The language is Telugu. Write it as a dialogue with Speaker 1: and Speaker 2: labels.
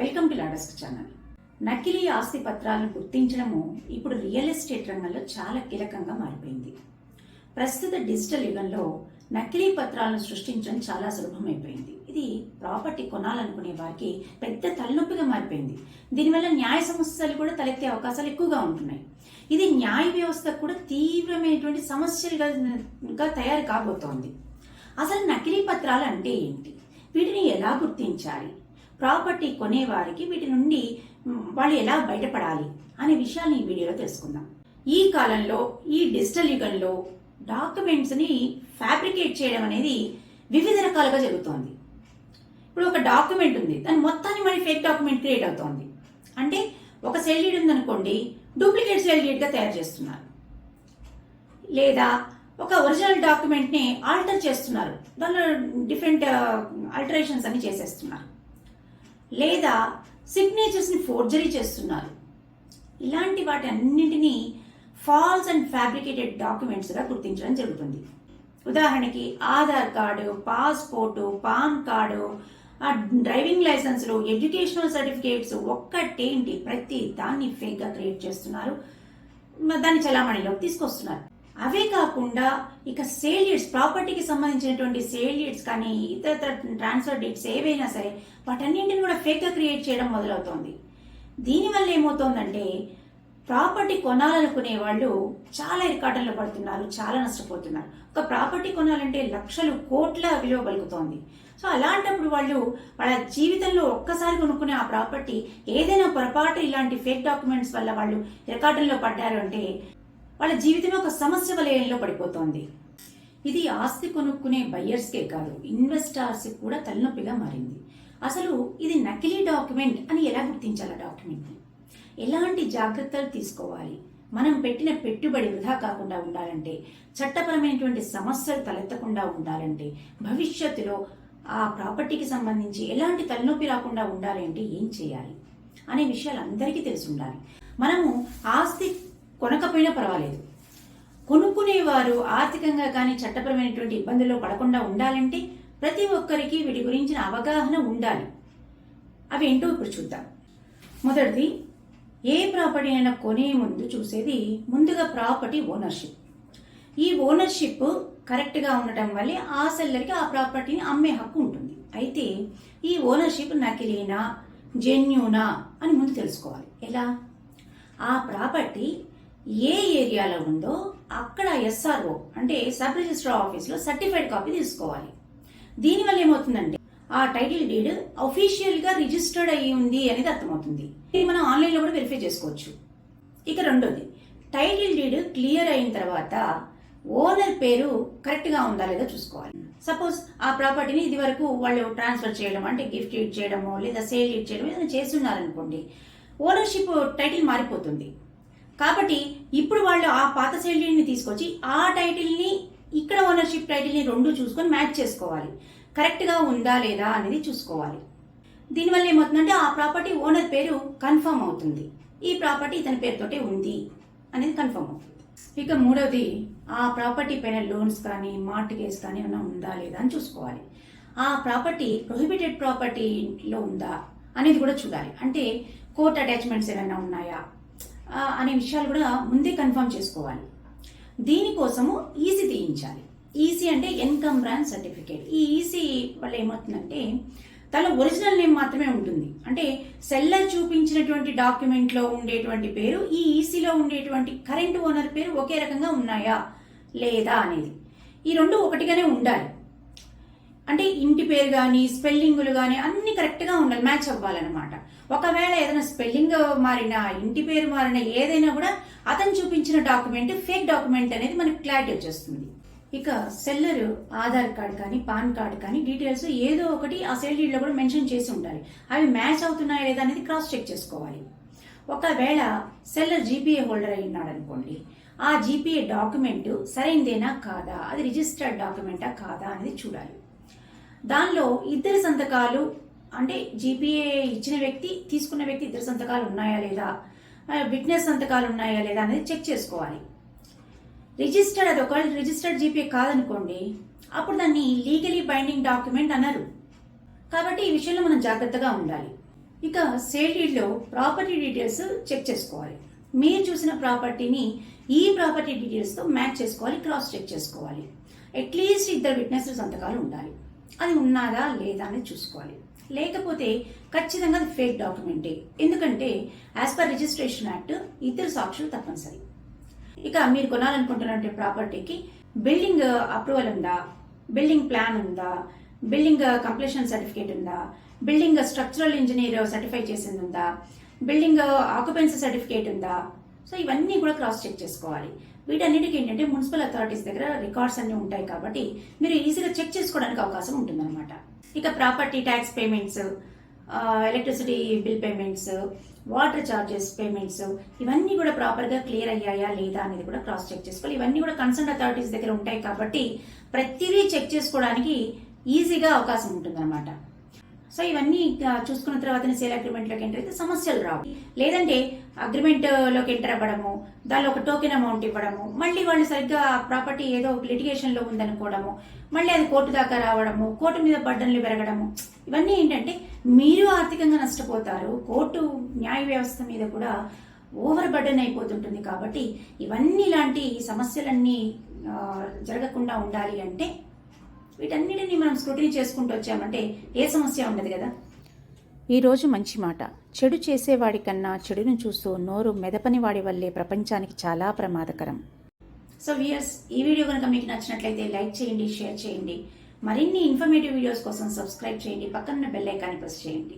Speaker 1: Welcome to లాడస్క్ channel. నకిలీ ఆస్తి పత్రాలను గుర్తించడము ఇప్పుడు రియల్ ఎస్టేట్ రంగంలో చాలా కీలకంగా మారిపోయింది. ప్రస్తుత డిజిటల్ యుగంలో నకిలీ పత్రాలను సృష్టించడం చాలా సులభమైపోయింది. ఇది ప్రాపర్టీ కొనాలనుకునే వారికి పెద్ద తలనొప్పిగా మారిపోయింది. దీనివల్ల న్యాయ సమస్యలు కూడా తలెత్తే అవకాశాలు ఎక్కువగా ఉంటున్నాయి. ఇది న్యాయ వ్యవస్థకు కూడా తీవ్రమైనటువంటి సమస్యలుగా తయారు కాబోతోంది. అసలు నకిలీ పత్రాలు అంటే ఏంటి? వీటిని ఎలా గుర్తించాలి? ప్రాపర్టీ కొనేవారికి వీటి నుండి వాళ్ళు ఎలా బయటపడాలి? అనే విషయాన్ని ఈ వీడియోలో తెలుసుకుందాం. ఈ కాలంలో ఈ డిజిటల్ యుగంలో డాక్యుమెంట్స్ని ఫ్యాబ్రికేట్ చేయడం అనేది వివిధ రకాలుగా జరుగుతోంది. ఇప్పుడు ఒక డాక్యుమెంట్ ఉంది. దాని మొత్తాన్ని మరి ఫేక్ డాక్యుమెంట్ క్రియేట్ అవుతోంది. అంటే ఒక సెల్ ఉందనుకోండి డూప్లికేట్ సెల్ తయారు చేస్తున్నారు. లేదా ఒక ఒరిజినల్ డాక్యుమెంట్ని ఆల్టర్ చేస్తున్నారు. దానిలో డిఫరెంట్ ఆల్టరేషన్స్ అన్ని చేసేస్తున్నారు. లేదా సిగ్నేచర్స్ని ఫోర్జరీ చేస్తున్నారు. ఇలాంటి వాటి అన్నింటినీ ఫాల్స్ అండ్ ఫ్యాబ్రికేటెడ్ డాక్యుమెంట్స్గా గుర్తించడం జరుగుతుంది. ఉదాహరణకి Aadhaar card passport PAN card ఆ డ్రైవింగ్ లైసెన్స్లు ఎడ్యుకేషనల్ సర్టిఫికేట్స్ ఒక్కటేంటి ప్రతి దాన్ని ఫేక్గా క్రియేట్ చేస్తున్నారు. దాన్ని చలామణిలోకి తీసుకొస్తున్నారు. అవే కాకుండా ఇక సేల్ డీడ్స్ ప్రాపర్టీకి సంబంధించినటువంటి సేల్ డీడ్స్ కానీ ఇతర ట్రాన్స్ఫర్ డేట్స్ ఏవైనా సరే వాటన్నింటిని కూడా ఫేక్గా క్రియేట్ చేయడం మొదలవుతోంది. దీనివల్ల ఏమవుతోందంటే ప్రాపర్టీ కొనాలనుకునే వాళ్ళు చాలా ఇరకాటంలో పడుతున్నారు చాలా నష్టపోతున్నారు. ఒక ప్రాపర్టీ కొనాలంటే లక్షలు కోట్ల విలువ పలుకుతోంది. సో అలాంటప్పుడు వాళ్ళు వాళ్ళ జీవితంలో ఒక్కసారి కొనుక్కునే ఆ ప్రాపర్టీ ఏదైనా పొరపాటు ఇలాంటి ఫేక్ డాక్యుమెంట్స్ వల్ల వాళ్ళు ఇరకాటంలో పడ్డారు అంటే వాళ్ళ జీవితమే ఒక సమస్య వలయంలో పడిపోతోంది. ఇది ఆస్తి కొనుక్కునే బయ్యర్స్కే కాదు ఇన్వెస్టార్స్ కూడా తలనొప్పిగా మారింది. అసలు ఇది నకిలీ డాక్యుమెంట్ అని ఎలా గుర్తించాలి డాక్యుమెంట్ని? ఎలాంటి జాగ్రత్తలు తీసుకోవాలి? మనం పెట్టిన పెట్టుబడి వృధా కాకుండా ఉండాలంటే చట్టపరమైనటువంటి సమస్యలు తలెత్తకుండా ఉండాలంటే భవిష్యత్తులో ఆ ప్రాపర్టీకి సంబంధించి ఎలాంటి తలనొప్పి రాకుండా ఉండాలి అంటే ఏం చేయాలి? అనే విషయాలు అందరికీ తెలిసి ఉండాలి. మనము ఆస్తి కొనకపోయినా పర్వాలేదు. కొనుక్కునేవారు ఆర్థికంగా కానీ చట్టపరమైనటువంటి ఇబ్బందుల్లో పడకుండా ఉండాలంటే ప్రతి ఒక్కరికి వీటి గురించిన అవగాహన ఉండాలి. అవి ఏంటో ఇప్పుడు చూద్దాం. మొదటిది ఏ ప్రాపర్టీ అయినా కొనే ముందు చూసేది ముందుగా ప్రాపర్టీ ఓనర్షిప్. ఈ ఓనర్షిప్ కరెక్ట్గా ఉండటం వల్లే ఆ సెల్లర్కి ఆ ప్రాపర్టీని అమ్మే హక్కు ఉంటుంది. అయితే ఈ ఓనర్షిప్ నకిలీనా జెన్యూనా అని ముందు తెలుసుకోవాలి. ఎలా? ఆ ప్రాపర్టీ ఏ ఏరియాలో ఉందో అక్కడ ఎస్ఆర్ఓ అంటే సబ్ రిజిస్టర్ ఆఫీస్లో సర్టిఫైడ్ కాపీ తీసుకోవాలి. దీనివల్ల ఏమవుతుందంటే ఆ టైటిల్ డీడ్ అఫీషియల్గా రిజిస్టర్డ్ అయ్యి ఉంది అనేది అర్థమవుతుంది. ఇది మనం ఆన్లైన్లో కూడా వెరిఫై చేసుకోవచ్చు. ఇక రెండోది టైటిల్ డీడ్ క్లియర్ అయిన తర్వాత ఓనర్ పేరు కరెక్ట్గా ఉందా లేదా చూసుకోవాలి. సపోజ్ ఆ ప్రాపర్టీని ఇది వరకు వాళ్ళు ట్రాన్స్ఫర్ చేయడం అంటే గిఫ్ట్ ఇట్ చేయడమో లేదా సేల్ ఇట్ చేయడం ఏదైనా చేస్తున్నారనుకోండి ఓనర్షిప్ టైటిల్ మారిపోతుంది. కాబట్టి ఇప్పుడు వాళ్ళు ఆ పాత శైలిని తీసుకొచ్చి ఆ టైటిల్ని ఇక్కడ ఓనర్షిప్ టైటిల్ని రెండు చూసుకొని మ్యాచ్ చేసుకోవాలి. కరెక్ట్గా ఉందా లేదా అనేది చూసుకోవాలి. దీనివల్ల ఏమవుతుందంటే ఆ ప్రాపర్టీ ఓనర్ పేరు కన్ఫర్మ్ అవుతుంది. ఈ ప్రాపర్టీ ఇతని పేరుతోటే ఉంది అనేది కన్ఫర్మ్ అవుతుంది. ఇక మూడవది ఆ ప్రాపర్టీ పైన లోన్స్ కానీ మార్టిగేజ్ కానీ ఏమైనా ఉందా లేదా అని చూసుకోవాలి. ఆ ప్రాపర్టీ ప్రొహిబిటెడ్ ప్రాపర్టీలో ఉందా అనేది కూడా చూడాలి. అంటే కోర్ట్ అటాచ్మెంట్స్ ఏమైనా ఉన్నాయా? అనే విషయాలు కూడా ముందే కన్ఫర్మ్ చేసుకోవాలి. దీనికోసము ఈసీ తీయించాలి. ఈసీ అంటే ఎన్కమ్ బ్రాండ్ సర్టిఫికేట్ ఈ ఈసీ వల్ల ఏమవుతుందంటే తన ఒరిజినల్ నేమ్ మాత్రమే ఉంటుంది. అంటే సెల్లర్ చూపించినటువంటి డాక్యుమెంట్లో ఉండేటువంటి పేరు ఈ ఈసీలో ఉండేటువంటి కరెంట్ ఓనర్ పేరు ఒకే రకంగా ఉన్నాయా? లేదా అనేది. ఈ రెండు ఒకటిగానే ఉండాలి. అంటే ఇంటి పేరు కానీ స్పెల్లింగులు కానీ అన్ని కరెక్ట్గా ఉండాలి మ్యాచ్ అవ్వాలన్నమాట. ఒకవేళ ఏదైనా స్పెల్లింగ్ మారినా ఇంటి పేరు మారినా ఏదైనా కూడా అతను చూపించిన డాక్యుమెంట్ ఫేక్ డాక్యుమెంట్ అనేది మనకు క్లారిటీ వచ్చేస్తుంది. ఇక సెల్లర్ ఆధార్ కార్డ్ కానీ పాన్ కార్డ్ కానీ డీటెయిల్స్ ఏదో ఒకటి ఆ సెల్ డీడ్లో కూడా మెన్షన్ చేసి ఉండాలి. అవి మ్యాచ్ అవుతున్నాయా లేదా అనేది క్రాస్ చెక్ చేసుకోవాలి. ఒకవేళ సెల్లర్ జీపీఏ హోల్డర్ అయి ఉన్నాడు అనుకోండి ఆ జీపీఏ డాక్యుమెంట్ సరైనదేనా కాదా అది రిజిస్టర్డ్ డాక్యుమెంటా కాదా అనేది చూడాలి. దానిలో ఇద్దరి సంతకాలు అంటే జీపీఏ ఇచ్చిన వ్యక్తి తీసుకున్న వ్యక్తి ఇద్దరు సంతకాలు ఉన్నాయా లేదా? విట్నెస్ సంతకాలు ఉన్నాయా లేదా అనేది చెక్ చేసుకోవాలి. రిజిస్టర్డ్ అది ఒకవేళ రిజిస్టర్డ్ జీపీఏ కాదనుకోండి అప్పుడు దాన్ని లీగలీ బైండింగ్ డాక్యుమెంట్ అన్నారు కాబట్టి ఈ విషయంలో మనం జాగ్రత్తగా ఉండాలి. ఇక సేల్ డీడ్లో ప్రాపర్టీ డీటెయిల్స్ చెక్ చేసుకోవాలి. మీరు చూసిన ప్రాపర్టీని ఈ ప్రాపర్టీ డీటెయిల్స్తో మ్యాచ్ చేసుకోవాలి క్రాస్ చెక్ చేసుకోవాలి. అట్లీస్ట్ ఇద్దరు విట్నెస్ సంతకాలు ఉండాలి. అది ఉన్నదా లేదా అనేది చూసుకోవాలి. లేకపోతే ఖచ్చితంగా అది ఫేక్ డాక్యుమెంటే. ఎందుకంటే యాజ్ పర్ రిజిస్ట్రేషన్ యాక్ట్ ఇద్దరు సాక్షులు తప్పనిసరి. ఇక మీరు కొనాలనుకుంటున్నటువంటి ప్రాపర్టీకి బిల్డింగ్ అప్రూవల్ ఉందా? బిల్డింగ్ ప్లాన్ ఉందా? బిల్డింగ్ కంప్లీషన్ సర్టిఫికేట్ ఉందా? బిల్డింగ్ స్ట్రక్చరల్ ఇంజనీర్ సర్టిఫై చేసింది ఉందా? బిల్డింగ్ ఆక్యుపెన్సీ సర్టిఫికేట్ ఉందా? సో ఇవన్నీ కూడా క్రాస్ చెక్ చేసుకోవాలి. వీటన్నిటికీ ఏంటంటే మున్సిపల్ అథారిటీస్ దగ్గర రికార్డ్స్ అన్ని ఉంటాయి కాబట్టి మీరు ఈజీగా చెక్ చేసుకోవడానికి అవకాశం ఉంటుందన్నమాట. ఇక property tax payments electricity bill payments water charges payments ఇవన్నీ కూడా ప్రాపర్గా క్లియర్ అయ్యాయా లేదా అనేది కూడా క్రాస్ చెక్ చేసుకోవాలి. ఇవన్నీ కూడా కన్సర్న్ అథారిటీస్ దగ్గర ఉంటాయి కాబట్టి ప్రతిదీ చెక్ చేసుకోవడానికి ఈజీగా అవకాశం ఉంటుందన్నమాట. సో ఇవన్నీ చూసుకున్న తర్వాత సేల్ అగ్రిమెంట్లోకి ఎంటర్ అయితే సమస్యలు రావు. లేదంటే అగ్రిమెంట్లోకి ఎంటర్ అవ్వడము దానిలో ఒక టోకెన్ అమౌంట్ ఇవ్వడము మళ్ళీ వాళ్ళు సరిగ్గా ప్రాపర్టీ ఏదో ఒక లిటిగేషన్లో ఉందనుకోవడము మళ్ళీ అది కోర్టు దాకా రావడము కోర్టు మీద బడ్డన్లు పెరగడము ఇవన్నీ ఏంటంటే మీరు ఆర్థికంగా నష్టపోతారు కోర్టు న్యాయ వ్యవస్థ మీద కూడా ఓవర్ బర్డెన్ అయిపోతుంటుంది కాబట్టి ఇవన్నీ ఇలాంటి సమస్యలన్నీ జరగకుండా ఉండాలి అంటే వీటన్నిటిని మనం స్క్రూటినీ చేసుకుంటూ వచ్చామంటే ఏ సమస్య ఉండదు కదా?
Speaker 2: ఈరోజు మంచి మాట. చెడు చేసేవాడి కన్నా చెడును చూస్తూ నోరు మెదపని వాడి వల్లే ప్రపంచానికి చాలా ప్రమాదకరం.
Speaker 1: సో వియర్స్ ఈ వీడియో కనుక మీకు నచ్చినట్లయితే లైక్ చేయండి షేర్ చేయండి. మరిన్ని ఇన్ఫర్మేటివ్ వీడియోస్ కోసం సబ్స్క్రైబ్ చేయండి పక్కన బెల్ ఐకాన్ని ప్రెస్ చేయండి.